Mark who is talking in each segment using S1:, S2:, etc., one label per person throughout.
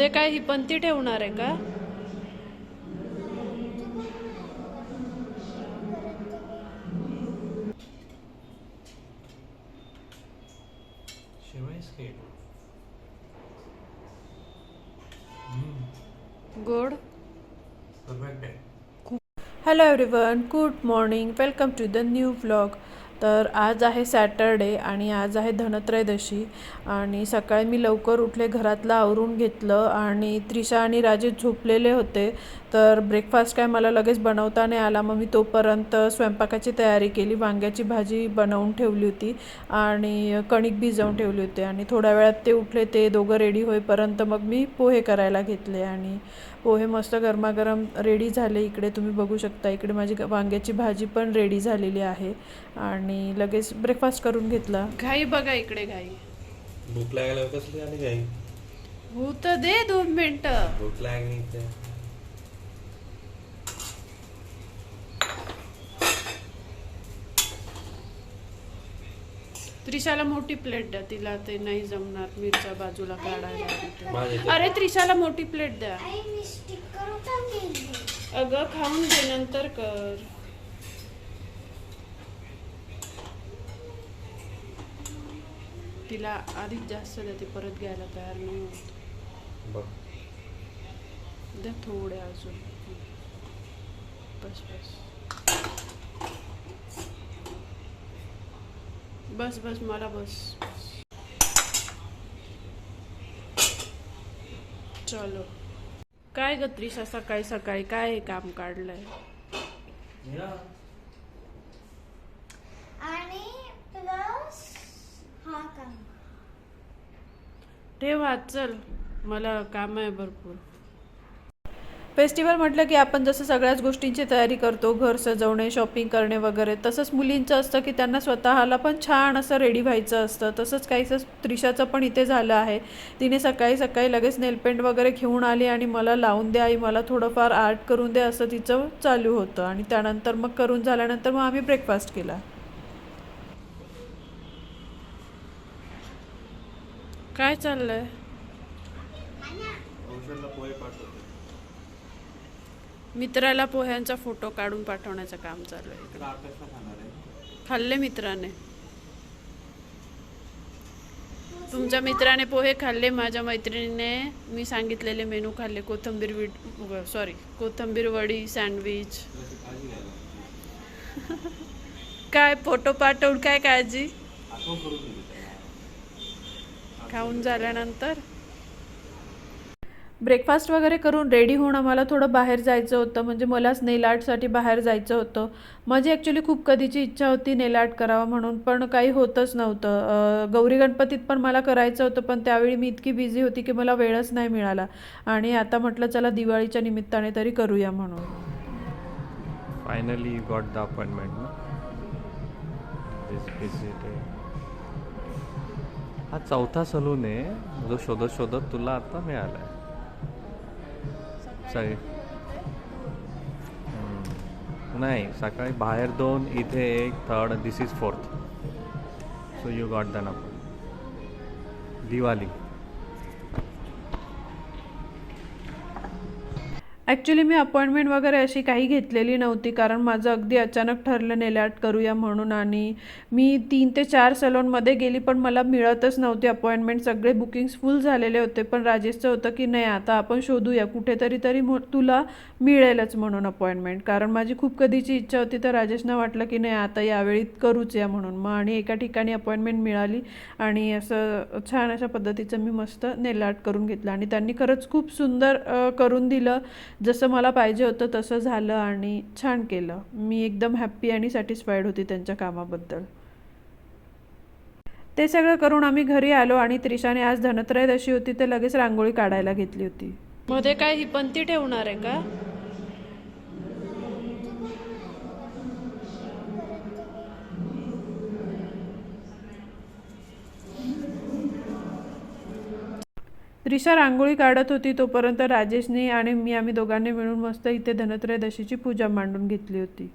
S1: मध्ये काय ही पंती ठेवणार आहे का? गोड. Hello everyone good morning welcome to the new vlog तर आज आहे सॅटरडे आणि आज आहे धनत्रयोदशी आणि सकाळी मी लवकर उठले घरातलं आवरून घेतलं आणि त्रिशा आणि राजेश झोपलेले होते. तर ब्रेकफास्ट काय मला लगेच बनवता नाही आला. मग मी तोपर्यंत स्वयंपाकाची तयारी केली वांग्याची भाजी बनवून ठेवली होती आणि कणिक भिजवून ठेवली होती आणि थोड्या वेळात ते उठले ते दोघं रेडी होईपर्यंत मग मी पोहे करायला घेतले आणि पोहे मस्त गरमागरम रेडी झाले इकडे. तुम्ही बघू शकता इकडे माझी वांग्याची भाजी पण रेडी झालेली आहे. आणि लगेच ब्रेकफास्ट करून घेतला. घाई बघा इकडे घाई.
S2: भूक लागायला कसली आली काही
S1: हो तर दे दोन मिनिटं.
S2: भूक लागली इथे
S1: त्रिशाला मोठी प्लेट द्या तिला ते नाही जमणार मिरच्या बाजूला काढायला अरे त्रिशाला मोठी प्लेट द्या. अगं खाऊन घे नंतर कर. तिला आधीच जास्त द्या ती परत घ्यायला तयार नाही होत.
S2: बघ.
S1: द्या थोडे अजून. बस बस. बस बस मला बस. चलो. काय ग त्रिशा सकाळी सकाळी? काय हे काम काढलंय?
S3: आणि प्लस हा काम.
S1: ठेव चल. मला काम आहे भरपूर. फेस्टिवल म्हटलं की आपण जसं सगळ्याच गोष्टींची तयारी करतो घर सजवणे शॉपिंग करणे वगैरे तसंच मुलींचं असतं की त्यांना स्वतःला पण छान असं रेडी व्हायचं असतं. तसंच काहीसं त्रिशाचं पण इथे झालं आहे. तिने सकाळी सकाळी लगेच नेलपेंट वगैरे घेऊन आली आणि मला लावून द्या आई मला थोडंफार आर्ट करून द्या असं तिचं चालू होतं. आणि त्यानंतर मग करून झाल्यानंतर मग आम्ही ब्रेकफास्ट केला. काय चाललंय?
S2: आहे पोहे पाठवते
S1: मित्राला पोह्यांचा फोटो काढून पाठवण्याचं काम चालू आहे खाल्ले मित्राने. तुमच्या मित्राने पोहे खाल्ले माझ्या मैत्रिणीने मी सांगितलेले मेनू खाल्ले कोथंबीर वीट सॉरी कोथंबीर वडी सँडविच काय फोटो पाठवून काय काळजी? खाऊन झाल्यानंतर? ब्रेकफास्ट वगैरे करून रेडी होऊन आम्हाला थोडं बाहेर जायचं होतं. म्हणजे मलाच नेल आर्टसाठी बाहेर जायचं होतं. माझी ॲक्च्युली खूप कधीची इच्छा होती नेल आर्ट करावा म्हणून पण काही होतच नव्हतं. गौरी गणपतीत पण मला करायचं होतं पण त्यावेळी मी इतकी बिझी होती की मला वेळच नाही मिळाला. आणि आता म्हटलं चला दिवाळीच्या निमित्ताने तरी करूया म्हणून.
S4: फायनली गॉट द अपॉइंटमेंट हा चौथा सलून आहे जो शोधत शोधत तुला आता मिळाला आहे सगळे नाही सकाळी बाहेर दोन इथे एक third this is fourth so you got the number Diwali
S1: actually me appointment वगैरे अशी काही घेतलेली नव्हती कारण माझं अगदी अचानक ठरलं नेल आर्ट करूया म्हणून आणि मी तीन ते चार सलोनमध्ये गेली पण मला मिळतच नव्हती अपॉइंटमेंट सगळे बुकिंग्स फुल झालेले होते पण राजेशचं होतं की नाही आता आपण शोधूया कुठेतरी तरी तुला मिळेलच म्हणून अपॉइंटमेंट कारण माझी खूप कधीची इच्छा होती तर राजेशनं वाटलं की नाही आता यावेळी करूच या म्हणून. मग आणि एका ठिकाणी अपॉइंटमेंट मिळाली आणि असं छान अशा पद्धतीचं मी मस्त नेल आर्ट करून घेतलं. आणि त्यांनी खरंच खूप सुंदर करून दिलं. जसं मला पाहिजे होतं तसं झालं आणि छान केलं. मी एकदम हॅप्पी आणि सॅटिस्फाईड होती त्यांच्या कामाबद्दल. ते सगळं करून आम्ही घरी आलो आणि त्रिशाने आज धनत्रयोदशी होती ते लगेच रांगोळी काढायला घेतली होती. मध्ये काय ही पंती ठेवणार आहे का? त्रिशा रांगोळी काढत होती तोपर्यंत राजेशने आणि मी आम्ही दोघांनी मिळून मस्त इथे धनत्रयोदशीची पूजा मांडून घेतली होती.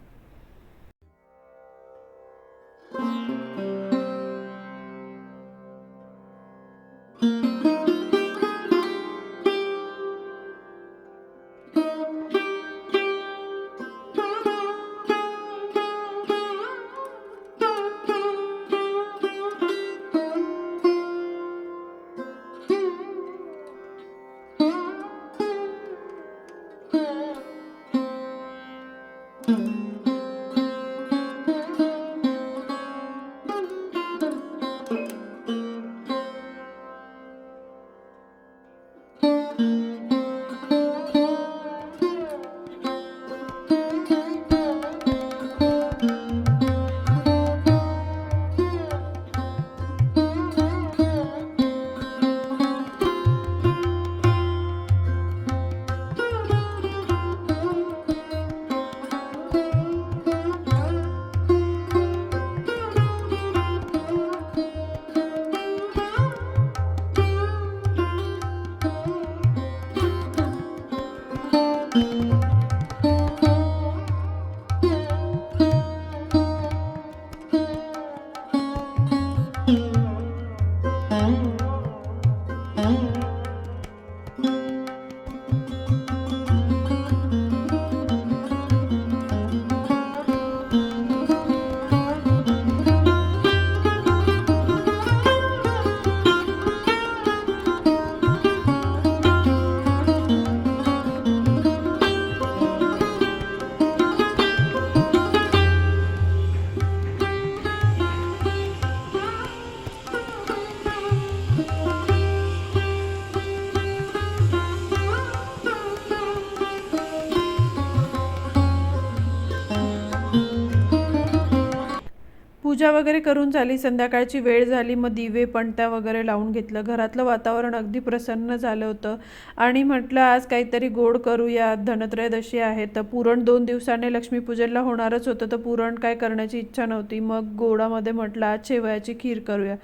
S1: पूजा वगैरे करून झाली संध्याकाळची वेळ झाली मग दिवे पणत्या वगैरे लावून घेतलं. घरातलं वातावरण अगदी प्रसन्न झालं होतं. आणि म्हटलं आज काहीतरी गोड करूया धनत्रयदशी आहे तर पुरण दोन दिवसाने लक्ष्मीपूजनला होणारच होतं तर पुरण काय करण्याची इच्छा नव्हती. मग गोडामध्ये म्हटलं आज शेवयाची खीर करूया.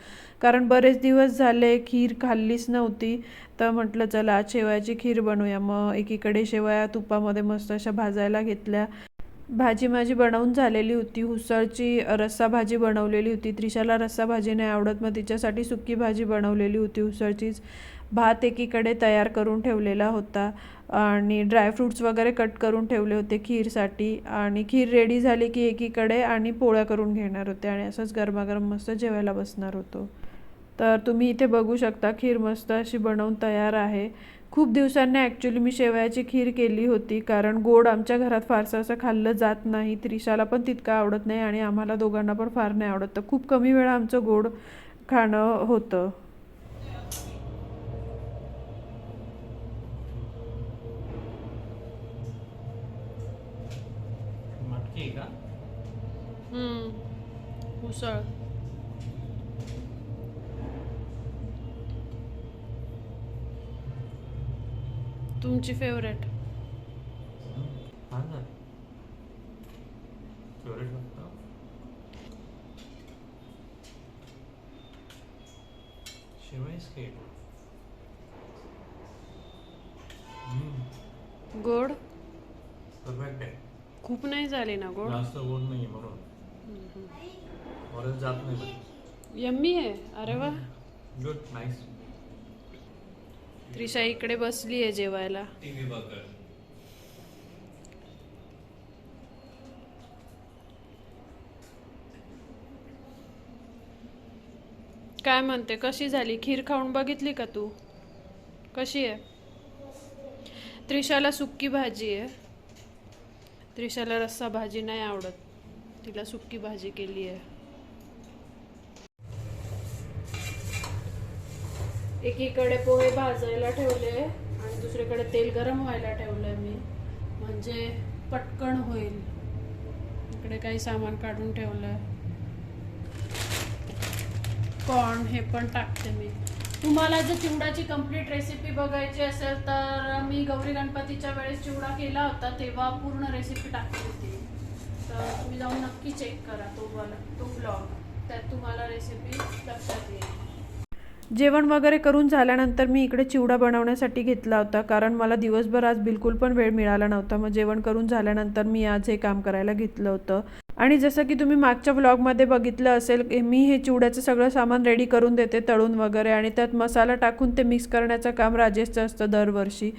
S1: कारण बरेच दिवस झाले खीर खाल्लीच नव्हती. तर म्हटलं चला आज शेवयाची खीर बनवूया मग एकीकडे शेवया तुपामध्ये मस्त अशा भाजायला घेतल्या. भाजी माझी बनवून झालेली होती. उसळची रस्सा भाजी बनवलेली होती. त्रिशाला रस्सा भाजी नाही आवडत. मग तिच्यासाठी सुकी भाजी बनवलेली होती. उसळचीच भात एकीकडे तयार करून ठेवलेला होता आणि ड्रायफ्रूट्स वगैरे कट करून ठेवले होते खीरसाठी. आणि खीर रेडी झाली की एकीकडे आणि पोळ्या करून घेणार होते आणि असंच गरमागरम मस्त जेवायला बसणार होतो. तर तुम्ही इथे बघू शकता खीर मस्त अशी बनवून तयार आहे. खूप दिवसांनी ॲक्च्युली मी शेवयाची खीर केली होती कारण गोड आमच्या घरात फारसं असं खाल्लं जात नाही. त्रिशाला पण तितकं आवडत नाही आणि आम्हाला दोघांना पण फार नाही आवडत. तर खूप कमी वेळा आमचं गोड खाणं होतं.
S4: मटकी का?
S1: उसळ. तुमची फेवरेट
S4: हा
S1: गोड?
S4: परफेक्ट आहे.
S1: खूप नाही झाली ना गोड?
S4: जास्त गोड नाही म्हणून. वरच जात नाही.
S1: यम्मी आहे. अरे वा.
S4: गुड नाईस
S1: त्रिशा इकडे बसली आहे जेवायला.
S4: बघत
S1: काय म्हणते? कशी झाली? खीर खाऊन बघितली का तू? कशी आहे? त्रिशाला सुक्की भाजी आहे. त्रिशाला रस्सा भाजी नाही आवडत. तिला सुक्की भाजी केली आहे. एकीकडे पोहे भाजायला ठेवले आणि दुसरीकडे तेल गरम व्हायला ठेवलंय मी. म्हणजे पटकन होईल. इकडे काही सामान काढून ठेवलंय. कॉर्न हे पण टाकते मी. तुम्हाला जर चिवडाची कंप्लीट रेसिपी बघायची असेल तर मी गौरी गणपतीच्या वेळेस चिवडा केला होता तेव्हा पूर्ण रेसिपी टाकली होती. तर तुम्ही जाऊन नक्की चेक करा तो वाला तो ब्लॉग त्यात तुम्हाला रेसिपी लक्षात येईल. जेवण वगैरे करून झाल्यानंतर मी इकडे चिवडा बनवण्यासाठी घेतला होता कारण मला दिवसभर आज बिलकुल पण वेळ मिळाला नव्हता. मग जेवण करून झाल्यानंतर मी आज हे काम करायला घेतलं होतं. आणि जसं की तुम्ही मागच्या व्लॉगमध्ये बघितलं असेल की मी हे चिवड्याचं सगळं सामान रेडी करून देते तळून वगैरे आणि त्यात मसाला टाकून ते मिक्स करण्याचं काम राजेशचं असतं दरवर्षी.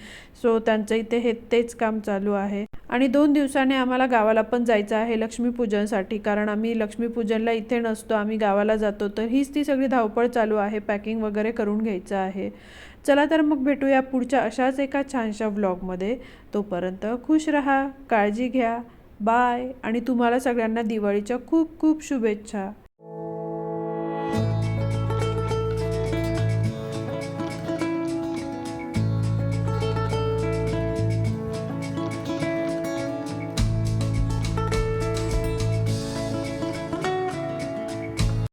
S1: सो त्यांचं इथे हे तेच काम चालू आहे. आणि दोन दिवसाने आम्हाला गावाला पण जायचं आहे लक्ष्मीपूजनसाठी कारण आम्ही लक्ष्मीपूजनला इथे नसतो आम्ही गावाला जातो तर हीच ती सगळी धावपळ चालू आहे पॅकिंग वगैरे करून घ्यायचं आहे. चला तर मग भेटूया पुढच्या अशाच एका छानशा व्लॉगमध्ये तोपर्यंत खुश रहा काळजी घ्या. बाय. आणि तुम्हाला सगळ्यांना दिवाळीच्या खूप खूप शुभेच्छा.